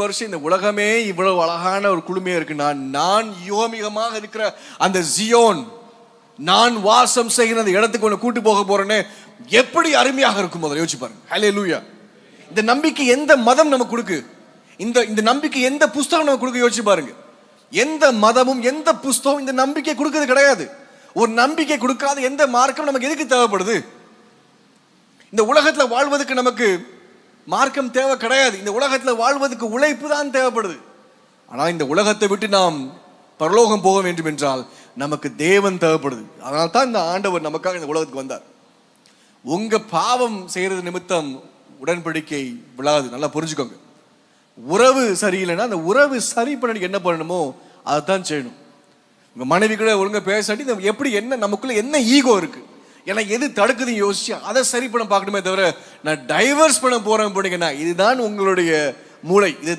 வருஷம் இந்த உலகமே இவ்வளவு அழகான ஒரு குழுமையா இருக்கு நான் நான் யோமிகமாக இருக்கிற அந்த ஜியோன் நான் வாசம் செய்கிற அந்த இடத்துக்கு ஒன்று கூட்டு போக போறேன்னு எப்படி அருமையாக இருக்கும் முதல்ல? யோசிச்சு பாருங்க. ஹலே லூயா இந்த நம்பிக்கை எந்த மதம் நமக்கு கொடுக்கு? இந்த இந்த நம்பிக்கை எந்த புஸ்தகம் நமக்கு கொடுக்க? யோசிச்சு பாருங்க. எந்த மதமும் எந்த புஸ்தகம் இந்த நம்பிக்கை கொடுக்கிறது கிடையாது. ஒரு நம்பிக்கை கொடுக்காத எந்த மார்க்கம் நமக்கு எதுக்கு தேவைப்படுது? இந்த உலகத்தில் வாழ்வதற்கு நமக்கு மார்க்கம் தேவை கிடையாது. இந்த உலகத்தில் வாழ்வதற்கு உழைப்பு தான் தேவைப்படுது. ஆனால் இந்த உலகத்தை விட்டு நாம் பரலோகம் போக வேண்டும் என்றால் நமக்கு தேவன் தேவைப்படுது. அதனால் தான் இந்த ஆண்டவர் நமக்காக இந்த உலகத்துக்கு வந்தார். உங்கள் பாவம் செய்கிறது நிமித்தம் உடன்படிக்கை விழாது. நல்லா புரிஞ்சுக்கோங்க. உறவு சரியில்லைன்னா அந்த உறவு சரி பண்ணி என்ன பண்ணணுமோ அதை தான் செய்யணும். உங்கள் மனைவி கூட ஒழுங்காக பேசாட்டி எப்படி என்ன நமக்குள்ளே என்ன ஈகோ இருக்குது எனக்கு எது தடுக்குதுன்னு யோசிச்சு அதை சரி பண்ண பார்க்கணுமே தவிர நான் டைவர்ஸ் பண்ண போறேன் போனீங்கன்னா இதுதான் உங்களுடைய மூளை. இதுதான்